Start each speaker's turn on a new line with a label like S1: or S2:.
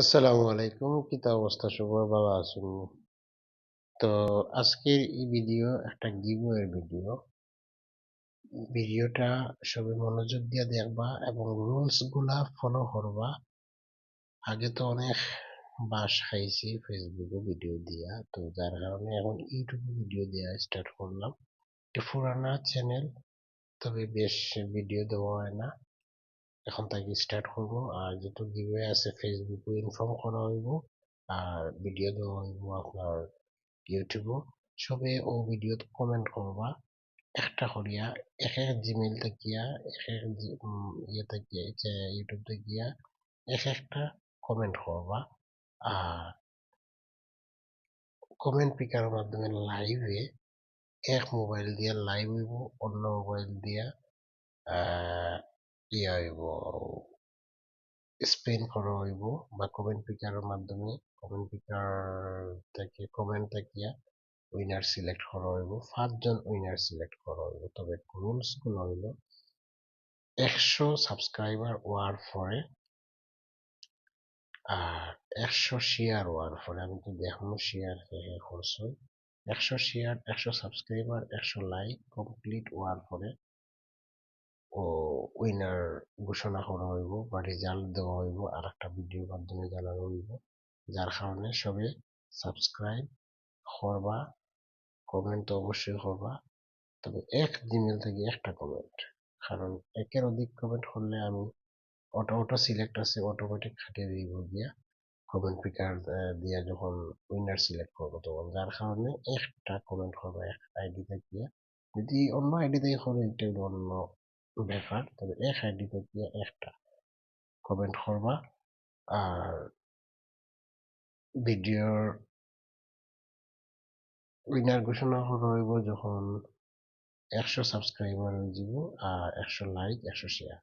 S1: আসসালামু আলাইকুম। কি কিতা অবস্থা? সবার ভালো আছেন তো আজকের এই ভিডিও, একটা গিভওয়ের ভিডিও। ভিডিওটা সবাই মনোযোগ দিয়ে দেখবা এবং রুলসগুলা ফলো করবা। আগে তো অনেক বাস খাইছি ফেসবুকে ভিডিও দিয়া। তো যার কারণে এখন ইউটিউবে ভিডিও দেওয়া স্টার্ট করলাম। এটা পুরানা চ্যানেল তবে বেশ ভিডিও দেওয়া হয় না। এখন থেকে স্টার্ট করব। আর যত গিভওয়ে আছে ফেসবুকে ইনফর্ম করা হইব। আর ভিডিও দেওয়া হইব আপনার ইউটিউবও সবে ও ভিডিওত কমেন্ট করবা। একটা করিয়া, এক এক জিমেইল থাকিয়া, এক এক ইয়ে থাকিয়া ইউটিউব থাকিয়া, এক একটা কমেন্ট করবা। আর কমেন্ট পিকার মাধ্যমে লাইভে এক মোবাইল দিয়া লাইভ হইব, অন্য মোবাইল দিয়া ইয়া হইব স্পেন হইব বা কমেন্ট পিকারের মাধ্যমে কমেন্ট পিকার থেকে কমেন্ট থাকিয়া উইনার সিলেক্ট করা হইব, পাঁচজন উইনার সিলেক্ট করা হইব। তবে রুলসগুলো হইল, একশো সাবস্ক্রাইবার হওয়ার পরে আর একশো শেয়ার হওয়ার পরে, আমি তো দেখব শেয়ার করছ, একশো শেয়ার একশো সাবস্ক্রাইবার একশো লাইক কমপ্লিট হওয়ার পরে ও উইনার ঘোষণা করা হইব বা রেজাল্ট দেওয়া হইব আর একটা ভিডিওর মাধ্যমে জানানো হইব। যার কারণে সবে সাবস্ক্রাইব করবা কমেন্ট তো অবশ্যই করবা। তবে এক জিমেল থেকে একটা কমেন্ট কারণ একের অধিক কমেন্ট করলে আমি অটো অটো সিলেক্ট আছে অটোমেটিক খাটিয়ে দিব গিয়া কমেন্ট পিকার দিয়া যখন উইনার সিলেক্ট করব তখন। যার কারণে একটা কমেন্ট করব, এক আইডি থেকে। যদি অন্য আইডি থেকে করে, এটা অন্য ব্যাপার তবে এক আইডি থেকে একটা কমেন্ট করবা। আর ভিডিওর উইনার ঘোষণা করা যখন একশো সাবস্ক্রাইবার হয়ে যাব, আর একশো লাইক একশো শেয়ার